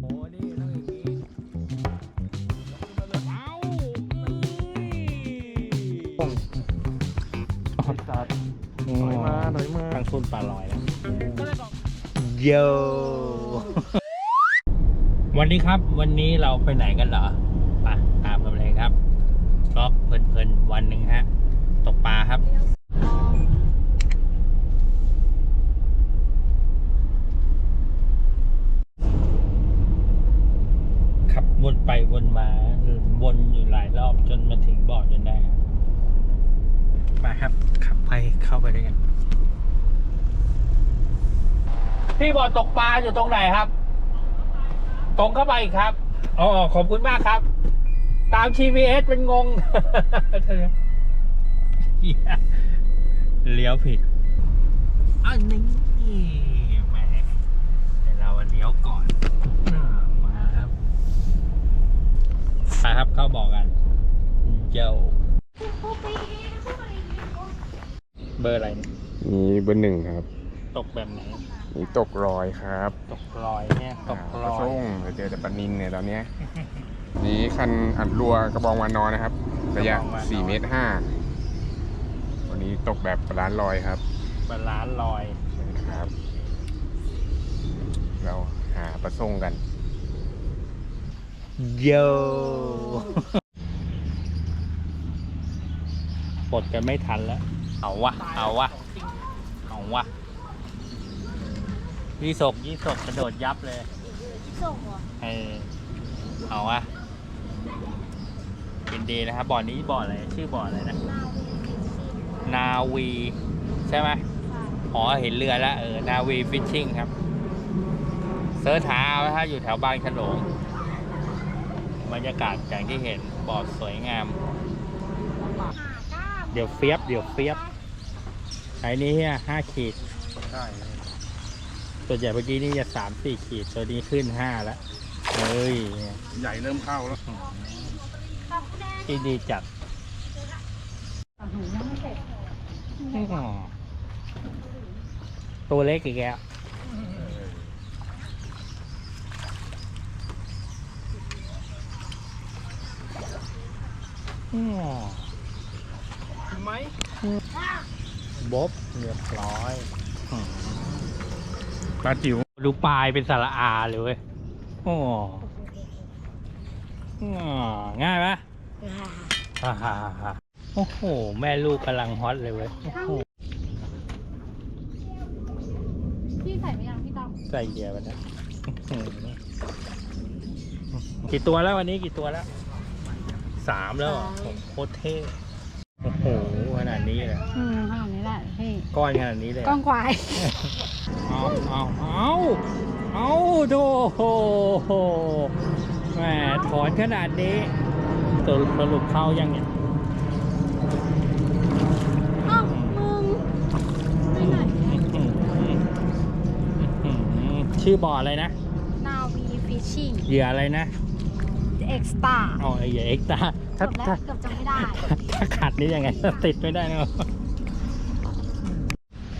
โอ้นี่ต้งอย่างนี้เอานี่ถอยมาถอยมาทางทุนปลาลอยแล้วโยวันนี้ครับ วันนี้เราไปไหนกันเหรอไปตามกันเลยครับก็เพลินๆวันหนึ่งฮะ ตกปลาครับ ขับวน ไปวนมาวนอยู่หลายรอบจนมาถึงบ่อจนได้ครับไปครับ ขับไปเข้าไปด้วยกัน พี่บ่อตกปลาอยู่ตรงไหนครับ ตรงเข้าไปอีกครับอ๋อขอบคุณมากครับ ตาม GPS เป็นงงเหี้ยเลี้ยวผิดอันนี้แหมแต่เราเลี้ยวก่อนอ่ามาครับ ไปครับเข้าบอกกันเจ้าเบอร์อะไรเนี่ยนี่เบอร์หนึ่งครับ ตกแบบไหนนี่ตกรอยครับตกลอยเนี่ยตกอ่าลปลาอยส้งเราเจอแต่ปลานินเนี่ยตอนเนี้ยนี่คันอัดรัวกระบองวานอนนะครับ ระยะ4เมตร5วันนี้ตกแบบปลาล้านลอยครับบาลานซ์ลอยครับ เราหาปลาส้งกัน โยปลดกันไม่ทันแล้ว เอาวะ เอาวะ เอาวะยี่สกยี่สกกระโดดยับเลยส่งเหรอเออเอาวะยินดีนะครับ บ่อนี้บ่ออะไร ชื่อบ่ออะไรนะ นาวี ใช่ไหมอ๋อ เห็นเรือแล้ว เออ นาวีฟิชชิ่งครับ เสิร์ชหาเอาถ้าอยู่แถวบางฉลง บรรยากาศอย่างที่เห็นบ่อสวยงาม เดี๋ยวเฟียบ เดี๋ยวเฟียบไอ้นี้เนี่ยห้าขีดใช่ส่วนใหญ่เมื่อกี้นี่จะสามสี่ขีด ตัวนี้ขึ้นห้าแล้วเฮ้ย ใหญ่เริ่มเข้าแล้วที่ดีจัดหูยังไม่เสร็จอ๋อตัวเล็กอีกแล้ว ไหมบ๊อบเรียบร้อยปลาจิ๋วดูปลายเป็นสระอาเลยเว้ยโอ้อ๋อง่ายปะฮ่าฮ่าฮ่าฮ่าโอ้โห แม่ลูกกำลังฮอตเลยเว้ยโอ้โหพี่ใส่ไหมยังพี่ต้อมใส่เหยียบมันนะอื้อหือกี่ตัวแล้ววันนี้กี่ตัวแล้ว สามแล้วเหรอโอ้โหโคตรเท่โอ้โหขนาดนี้เลยอืมขนาดนี้แหละพี่ก้อนขนาดนี้เลยกล้องควาย เอาเอาเอาเอาโธ่โหแหมถอนขนาดนี้สรุปสรุปเข้ายังเนี่ยอ้าวมึงไปไหนอื้อหืออื้อหือชื่อบ่ออะไรนะ นาวีฟิชชิ่งเหยื่ออะไรนะ เอ็กซ์ตาอ๋อเหยื่อเอ็กซ์ตาเกืถ้าอบแล้วถ้าเกือบจะไม่ได้ ถ้าขัดนี่ยังไง ติดไม่ได้นะ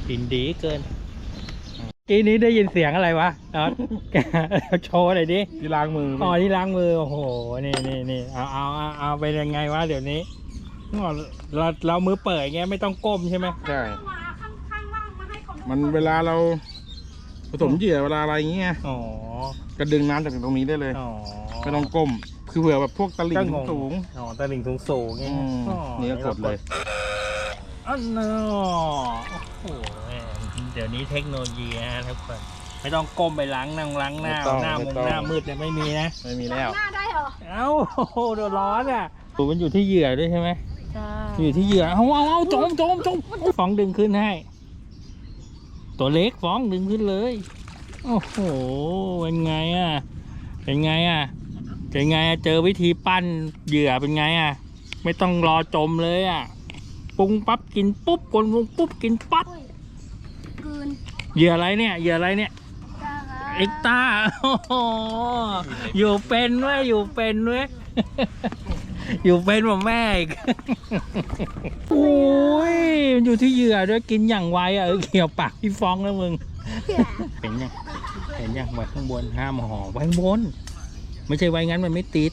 กินดีเกินกี้นี้ได้ยินเสียงอะไรวะน็อตโชว์หน่อยดิ ที่ล้างมืออ๋อที่ล้างมือ โอ้โห นี่นี่นี่เอาเอาเอาเอาไปยังไงวะเดี๋ยวนี้อ๋อเราเรามือเปิดไงไม่ต้องก้มใช่ไหมใช่ มาข้างข้างล่างมาให้เขามันเวลาเราผสมเหยื่อเวลาอะไรอย่างเงี้ย อ๋อ ก็ดึงน้ำจากตรงนี้ได้เลย อ๋อไม่ต้องก้ม คือเผื่อแบบพวกตะลิ่ก็งงงสูงอ๋อตะลิ่งสูงสูงๆไงอืมอ๋อนี่ก็กดเลยอ๋อเนอะโอ้โหแม่งเดี๋ยวนี้เทคโนโลยีนะทุกคนไม่ต้องก้มไปล้างนั่งล้างหน้าไม่ต้องหน้าไม่มุงต้องหน้ามืดเนี่ยไม่มีนะไม่มีแล้วหน้าได้เหรอเอ้าโอ้โหเดือดร้อนอะตัวมันอยู่ที่เหยื่อด้วยใช่ไหมใช่อยู่ที่เหยื่อเอาเอาเอาจมจมจมฟ้องดึงขึ้นให้ ตัวเล็กฟ้องดึงขึ้นเลยโอ้โหเป็นไงอะเป็นไงอะ เป็นไงอะเจอวิธีปั้นเหยื่อเป็นไงอะ ไม่ต้องรอจมเลยอะปรุงปั๊บกินปุ๊บกลปรุงปุ๊บกินปั๊บอุ้ยกลืนเหยื่ออะไรเนี่ยเหยื่ออะไรเนี่ยจ้าฮะเอ็กตาโอ้โหอยู่เป็นเว้ยอยู่เป็นเว้ยอยู่เป็นกว่าแม่อีกโอ้ยมันอยู่ที่เหยื่อด้วยกินอย่างไวอะเออเกี่ยวปากพี่ฟองแล้วมึง เห็นยังเห็นยังไว้ข้างบนห้ามห่อไว้ข้างบน ไม่ใช่ไว้งั้นมันไม่ติด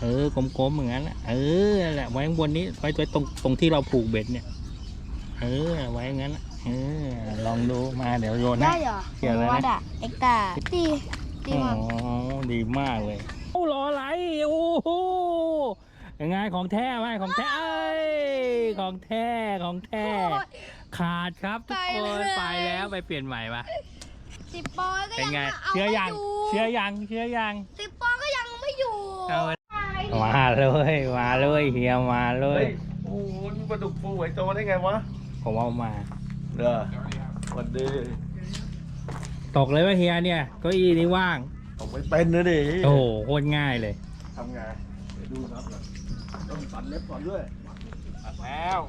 เออกลมๆอย่างนั้นน่ะเออนั่นแหละไว้ข้างบนนี้ไว้ไว้ตรงตรงที่เราผูกเบ็ดเนี่ย เออไว้อย่างนั้นน่ะเออลองดูมาเดี๋ยวโยนได้ให้เหรอเกี่ยวอะไรนะวัดอะเอ็กตาดีดีอ๋อมากดีมากเลยโอ้รออะไรโอ้โหยังไงของแท้ไหมของแท้เอ้ยของแท้ของแท้ขาดครับทุกคนไปแล้วไปเปลี่ยนใหม่ปะ สิบปอนด์ก็เป็นยังไงเอาเชื่อไม่ยังอยู่เชื่อยัง เชื่อยัง สิบปอนด์ก็ยังไม่อยู่เอามาเลยมาเลยเฮียมาเลเฮ้ยยโอ้โหนี่ปลาดุกฟูไหวโตได้ไงวะผมเอามาเออสวัสดีตกเลยว่าเฮียเนี่ยเก็อีนี้ว่าง ผมไม่เป็นนะดิโอ้โหโคตรง่ายเลย ทำไงเดี๋ยวดูครับต้องตัดเล็บก่อนด้วยแล้ว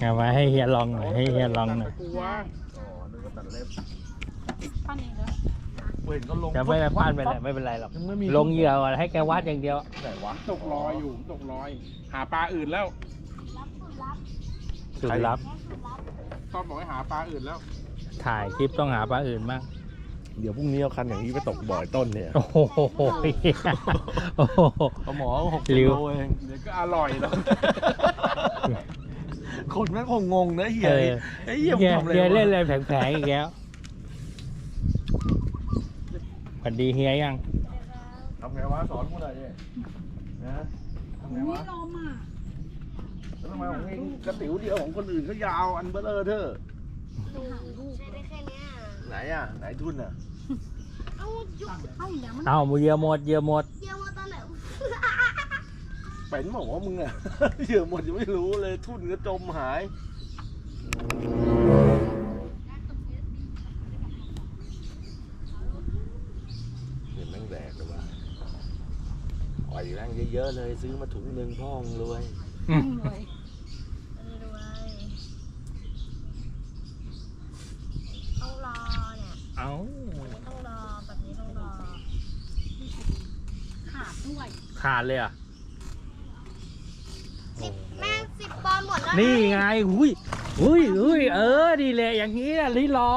เอามาให้เฮียลองหน่อยให้เฮียลองหน่อยกลัวอ๋อนึกว่าตัดเล็บ ปั้นเองเหรอ เห็นก็ลงจะไม่ไปพลาดไปไหนไม่เป็นไรหรอก ยังไม่มีลงเหยื่อก่อนให้แกวัดอย่างเดียว ไหนวะตกลอยอยู่ตกลอย หาปลาอื่นแล้วสุดลับชอบบอกให้หาปลาอื่นแล้ว ถ่ายคลิปต้องหาปลาอื่นบ้างเดี๋ยวพรุ่งนี้เอาคันอย่างนี้ไปตกบ่อยต้นเนี่ยโอ้โหเหี้ยโอ้โห ปลาหมอหกริ้กิว โลเองเดี๋ยวก็อร่อยแล้ว คนแม่งคงงงนะเฮียเออไอ้เฮียมึเฮีงยทำอะไรเฮียวะเล่นอะไรแผลงๆอีกแล้ว สวัสดีเฮียยัง ทำไงวะสอนกูหน่อยดินะทำไงวะลมอะแล้วทำไมของเองกระติ๋วเดียวของคนอื่นเขายาวอันเบลอเธอใช้ได้แค่เนี้ยไหนอะไหนทุนอะเอายุบเอาอย่างมันเอาเหยื่อหมดเหยื่อหมด เยี่ยมมาตอนไหนเป็นบอกว่ามึงอะ เหยื่อหมดยังไม่รู้เลยทุนก็จมหาย เห็นแม่งแดกเลยว่ะปล่อยแม่ง เยอะๆเลย ซื้อมาถุงหนึ่งพ่องรวยอืมรวยรวยต้องรอเนี่ยเอาต้องรอแบบนี้ต้องรอขาดด้วยขาดเลยอะสิบแม่งสิบปอนด์หมดแล้วะนี่ไงหุยหุยหุยเออดีแหละอย่างนี้แหละลิรอ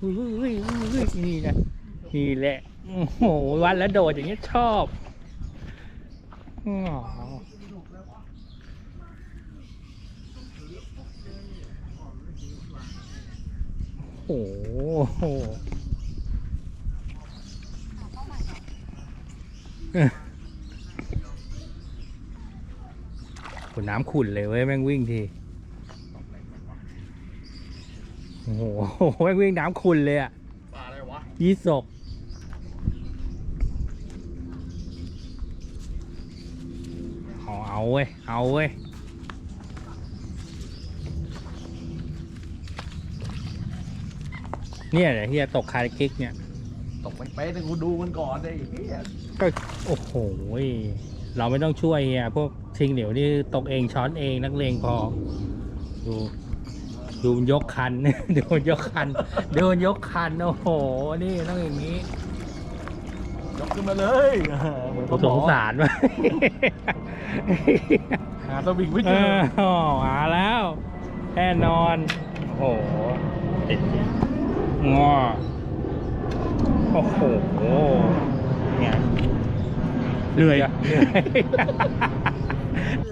หุยหุยหุยหุยนี่นะนี่แหละโอ้โหวันแล้วโดดอย่างนี้ชอบอ๋อ โอ้โหเออโหน้ำขุ่นเลยเว้ยแม่งวิ่งที โอ้โหแม่งวิ่งน้ำขุ่นเลยอะปลาอะไรวะยี่สก เอาเอาเว้ย เอาเว้ย เนี่ยเดี๋ยวเฮียตกคาร์กิกเนี่ย ตกไปเป๊ะแต่กูดูมันก่อนเลยไอ้เฮียก็ โอ้โหยเราไม่ต้องช่วยเฮียพวกชิงเหนียวนี่ตกเองช้อนเองนักเลงพอ ดู ดูมันยกคัน ดูมันยกคัน ดูมันยกคัน โอ้โห นี่ต้องอย่างนี้ยก ขึ้นมาเลยเหมือนสงสารว่ะหาสวิงไม่เอเจออมาแล้วแน่นอน โอ้โหติดจริงงอโอ้โหเนี่ยเหนื่อยอะเหนื่อย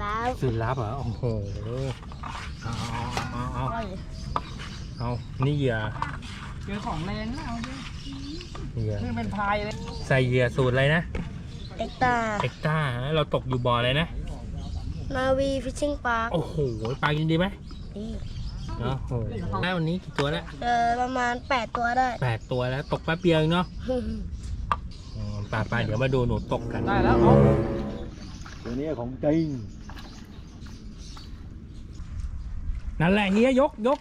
แล้วสุดลับเหรอโอ้โหเอาเอาเอาเอาเอานี่เหยื่อเจอของแรงแล้วเอาดิ เหยื่อนี่เป็นพายเลยใส่เหยื่อสูตรอะไรนะเอ็กตาเอ็กต้าเราตกอยู่บ่อเลยนะนาวีฟิชชิ่งพาร์คโอ้โหปลากินดีไหมโอ้โหแล้ววันนี้กี่ตัวแล้วเจอประมาณ 8 ตัวได้แปดตัวแล้วตกแป๊บเดียวเองเนาะอืมปลาปลาเดี๋ยวมาดูหนูตกกันได้แล้วเอาตัวนี้ของจริงนั่นแหละเฮียยกยก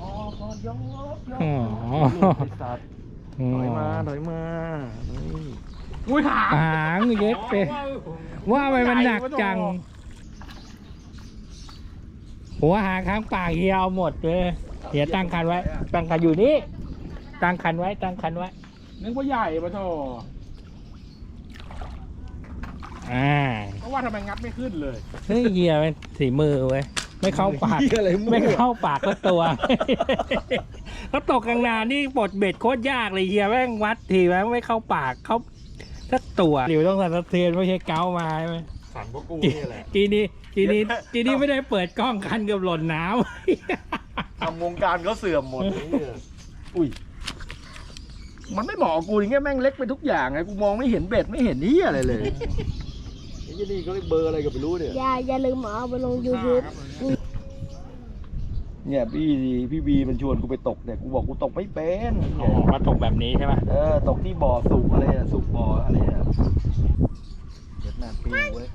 อ๋อพอ ยกยกอ๋อไอ้สัตว์ถอยมาถอยมานี่อุ้ยหาหางเย็ดไปว่าไปมันหนักจัง หัวหางข้างปากเฮียเอาหมดเลยเฮียตั้งคันไว้ ตั้งคันอยู่นี่ตั้งคันไว้ ตั้งคันไว้นนึกว่าใหญ่ปะโถอ่าเพราะว่าทำไมงัดไม่ขึ้นเลย เฮ้ยเฮียเป็นสีมือเว้ย ไม่เข้าปาก เหี้ยอะไรมั่ว ไม่เข้าปากก็ตัวเขาตกกลางนานี่ปลดเบ็ดโคตรยากเลยเฮียแม่งวัดทีแม่งไม่เข้าปากเข้าสักตัวหลิวต้องสันสะเทือนไม่ใช่เกามาใช่ไหมสั่นพวกกูนี่แหละกีนี้กีนี้กีนี้ไม่ได้เปิดกล้องคันเกับหล่นน้ำ ทำวงการเขาเสื่อมหมด อุ้ย มันไม่เหมาะกับกูอย่างเงี้ยแม่งเล็กไปทุกอย่างไงกูมองไม่เห็นเบ็ดไม่เห็นนี่อะไรเลย ไอ้ยี่นี่เขาเรียกเบอร์อะไรก็ไม่รู้เนี่ยอย่าอย่าลืมเอาไปลง YouTube เนี่ยพี่พี่บีมันชวนกูไปตกเนี่ยกูบอกกูตกไม่เป็นอ๋อมาตกแบบนี้ใช่ไหมเออตกที่บ่อสุกอะไรอะสุกบ่ออะไรอะเจ็ดแมนปีเว้ย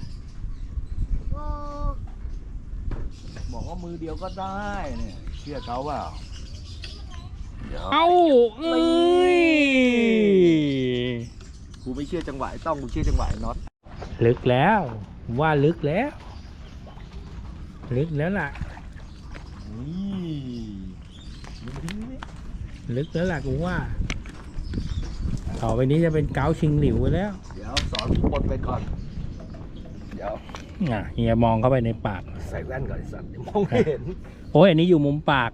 บอกว่ามือเดียวก็ได้เนี่ยเชื่อเขาเปล่าเดี๋ยวเอ้าเอ้ยกูไม่เชื่อจังหวะไอ้ต้องกูเชื่อจังหวะไอ้น็อต ลึกแล้วว่าลึกแล้ว ลึกแล้วล่ะนี่มึงทิ้งไหมลึกแล้วล่ะกูว่า ต่อไปนี้จะเป็นเกาชิงหลิวไปแล้ว เดี๋ยวสอนกูปลดไปก่อน เดี๋ยวอะเฮียมองเข้าไปในปาก ใส่แว่นก่อนไอ้สัตว์เดี๋ยวมองไม่เห็น โอ้ยอันนี้อยู่มุมปาก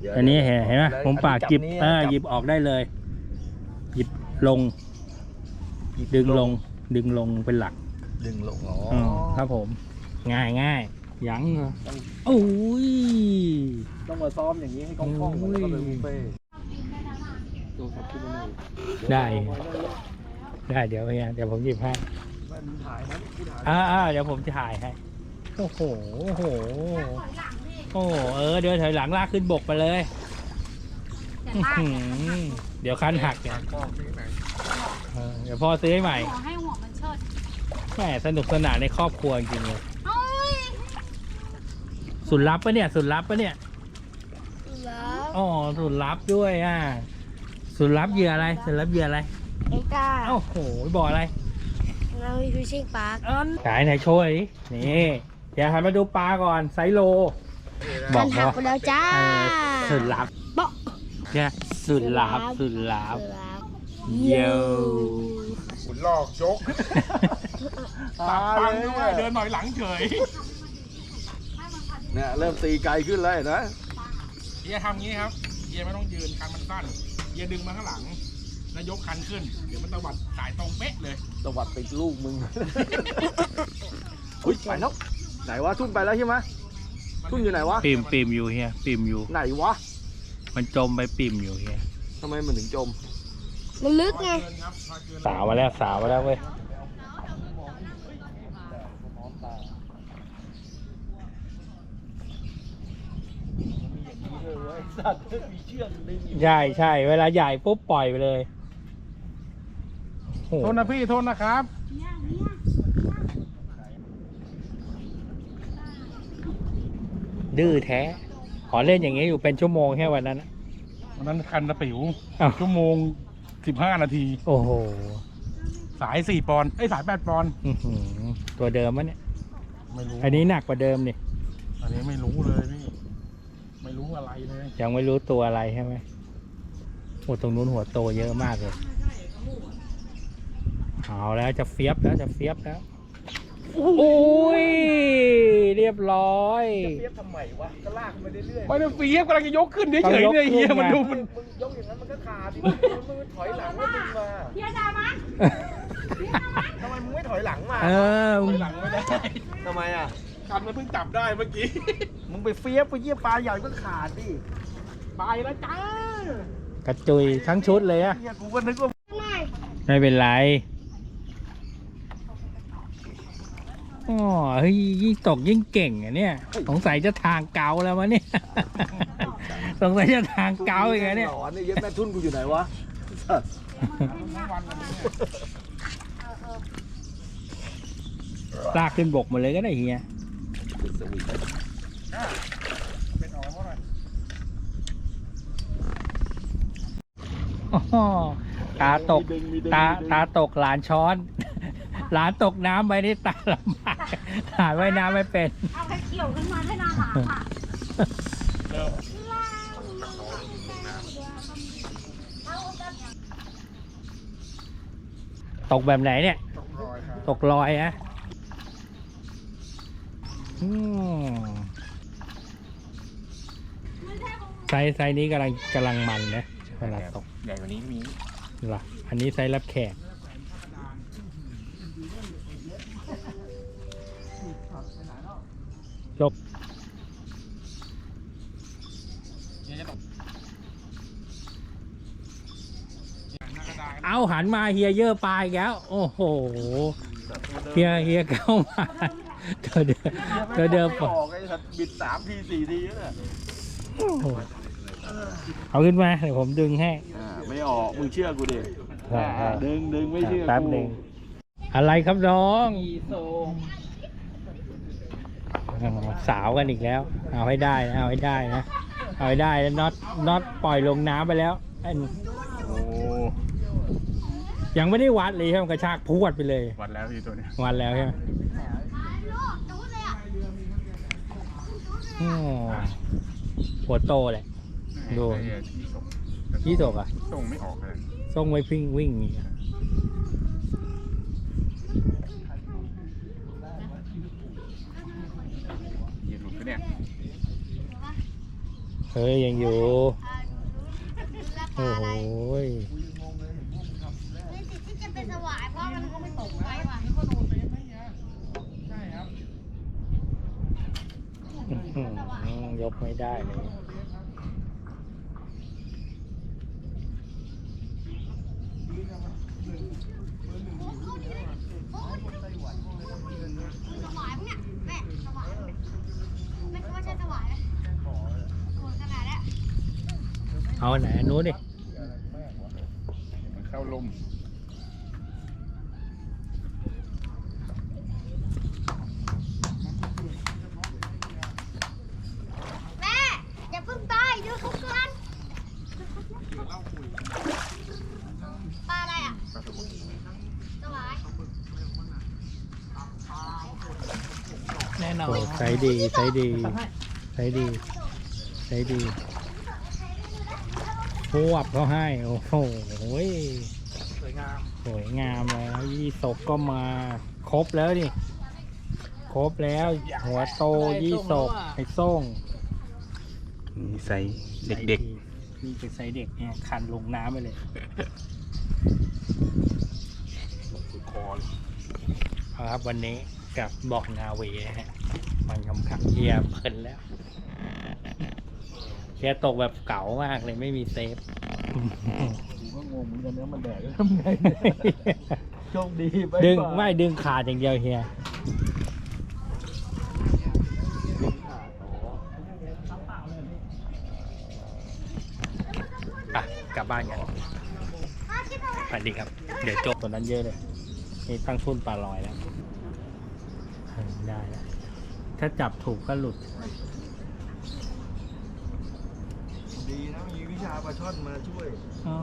เดี๋ยวอันนี้เห็นเห็นไหมแล้วมุมปากหยิบนี่อ่าจัหยิบออกได้เลย หยิบลงหยิบดึงลง ดึงลงเป็นหลักดึงลงอ๋ออครับผม ง่ายง่ายยังเหรอโอ้ยต้องมาซ้อมอย่างนี้ให้คล่องๆเหมือนแล้วก็เป็นบุฟเฟ่ต์ได้ ได้เดี๋ยวเฮียเดี๋ยวผมหยิบให้แว่นมึงถ่ายนะกูถ่ายอ่าอ่าเดี๋ยวผมจะถ่ายให้โอ้โหโอ้โหโอ้โหเออเดี๋ยวถอยหลังลากขึ้นบกไปเลยอื้อหือเดี๋ยวคันหักเนี่ย เออเดี๋ยวพ่อซื้อให้ใหม่ขอให้หัวมันเชิดแหมสนุกสนานในครอบครัวจริงๆเลยเอ้ยสุดลับปะเนี่ย สุดลับปะเนี่ย แล้วอ๋อ สุดลับด้วยอะ สุดลับเหยื่ออะไร สุดลับเหยื่ออะไรเอ็กต้าเอ้าโหบ่ออะไรนาวีฟิชชิ่งปาร์คอันไหนไหนโชว์หน่อยดินี่เดี๋ยวหันมาดูปลาก่อนไซส์โลบมัอกนหักว่าไปแล้วจ้า เออสุดลับโป๊ะเนี่ยสุดลับสุดลับสุด ลับเยขุนลอกยกตาปังเลด้วยยเดินหน่อยหลังเฉยเนี่ยเริ่มตีไกลขึ้นแล้วเห็นไหมเฮียทำงี้ครับเฮียไม่ต้องยืนคันมันสั้นเฮียดึงมาข้างหลังแล้วยกคันขึ้น เดี๋ยวมันตวัดสายตรงเป๊ะเลยตวัดติดลูกมึงอุ้ยไปแล้วไหนวะทุ่นไปแล้วใช่ไหมทุ่นอยู่ไหนวะปิ่มปิ่มอยู่เฮียปิ่มอยู่ไหนวะมันจมไปปิ่มอยู่เฮียทำไมมันถึงจม มันลึกไงเกินครับพอเกินสาวมาแล้วสาวมาแล้วเว้ยสัตว์มีเชือกดึงอยู่ใช่ใช่ เวลาใหญ่ปุ๊บปล่อยไปเลยโอ้โทโหษนะพี่โทษนะครับดื้อแท้ ขอเล่นอย่างนี้อยู่เป็นชั่วโมงแค่วันนั้นนะวันนั้นคันตะปิ๋วอ้าวชั่วโมง สิบห้านาที โอ้โห สายสี่ปอนด์ไอ้ยสายแปดปอนด์อื้อหือตัวเดิมมะเนี่ย ไม่รู้อันนี้หนักกว่าเดิมนี่อันนี้ไม่รู้เลยพี่ไม่รู้อะไรเลยยังไม่รู้ตัวอะไรใช่ไหมโอ้ตรงนู้นหัวโตเยอะมากเลย เอาแล้วจะเฟียบแล้วจะเฟียบแล้วโอ้ย เรียบร้อยเปียบทำไมวะก็ลากไปเรื่อยไม่ได้เฟียบกำลังจะยกขึ้นเฉยต้องยกๆเนี่ยเฮียขึ้นมันมาดูมันมึงยกอย่างนั้นมันก็ขาดดิมึงมึงถอยหลังแล้วดึงมาเฮียด่ามันทำไมมึงไม่ถอยหลังมาเออ ถอยหลังไม่ได้ทำไมอะคันมันเพิ่งจับได้เมื่อกี้ มึงไปเฟียบไปเยี่ยปลาใหญ่ก็ขาดดิไปแล้วจ้ากระจุยทั้งชุดเลยอะเฮียกูก็นึกว่าไม่เป็นไร อ๋อเฮ้ยยิ่งตกยิ่งเก่งอะเนี่ย สงสัยจะทางเกาแล้ววะเนี่ย สงสัยจะทางเกาอีกแล้วเนี่ย หลอนนี่เย็บแม่ทุนกูอยู่ไหนวะสัตว์ทั้งวันวันนี้เนี่ยลากขึ้นบกหมาเลยก็ได้เฮียเป็นออกมาเท่าไหร่อ้อตาตก ตาตาตกหลานช้อน หลานตกน้ำไปนี่ตาลำบากหาว่ายน้ำไม่เป็น เอาไปเกี่ยวขึ้นมาให้หน้าหมาค่ะเริ่มตกแบบไหนเนี่ย ตกรอยครับตกลอยอะอืมไซส์ไซส์นี้กำลังกำลังมันนะเวลาตก ใหญ่กว่านี้ก็มีเหรออันนี้ไซส์รับแขก เอาหันมาเฮียเยอะปลาอีกแล้ว โอ้โห เฮียเฮียเข้ามาเดี๋ยวเดี๋ยวเดี๋ยวเดี๋ยวไม่ออกไอ้สัตว์บิดสามทีสี่ทีเนี่ยโอ้โหเอาขึ้นมาเดี๋ยวผมดึงให้ อ่าไม่ออกมึงเชื่อกูดิอ่าอ่าดึงดึงไม่เชื่อกูแป๊บหนึ่งอะไรครับน้องอีโซสาวกันอีกแล้ว เอาให้ได้นะเอาให้ได้นะ เอาให้ได้แล้วน็อตน็อตปล่อยลงน้ำไปแล้วอันโอ้ ยังไม่ได้วัดเลยใช่ไหมกระชากพรวดไปเลย วัดแล้วพี่ตัวเนี้ยวัดแล้วใช่ไหมอ๋อหัวโตเลยดูไอ้ที่ส่งยี่ตกอะส่งไม่ออกเลยส่งไว้พิงวิ่งอย่างเงี้ยยีหลุดก็เนี่ยเฮ้ยยังอยู่ โอ้โหย มีสิทธิ์ที่จะเป็นสวายเพราะมันก็ไม่ตกไปว่ะ อื้อหือ ยกไม่ได้เลยสวายพวกเนี่ยแม่สวายไม่คิดว่าใช่สวายนะโหดขนาดนี้ เอาไหนอันนู้นดิ มันเข้าลม แม่อย่าเพิ่งตายดูทุกคนปลาอะไรอะสวาย แน่นอน โอ้ใส่ ดีใส่ดีใส่ดีใส่ดีพวบเขาให้ โอ้โหยสวยงามสวยงามแล้วยี่สกก็มาครบแล้วนี่ครบแล้ว หัวโตยี่สกไอ้ส้งนี่ใส่นี่เป็นไซส์เด็กเนี่ยคันลงน้ำไปเลยคอเลยเอาครับวันนี้กับบอกนาเวนะฮะ มันคำขับเฮียเพลินแล้วเฮียตกแบบเก๋ามากเลยไม่มีเซฟกูก็งงเหมือนกันนะมันแดดทำไงเนี่ยโชคดีไปดึงก่อนไม่ดึงขาดอย่างเดียวเฮียอะกลับบ้านกันสวัสดีครับ เดี๋ยวจบตัวนั้นเยอะเลยนี่ตั้งทุ่นปลาลอยแล้วเออได้แล้ว ถ้าจับถูกก็หลุด ดีนะมีวิชาปลาช่อนมาช่วย อ๋อ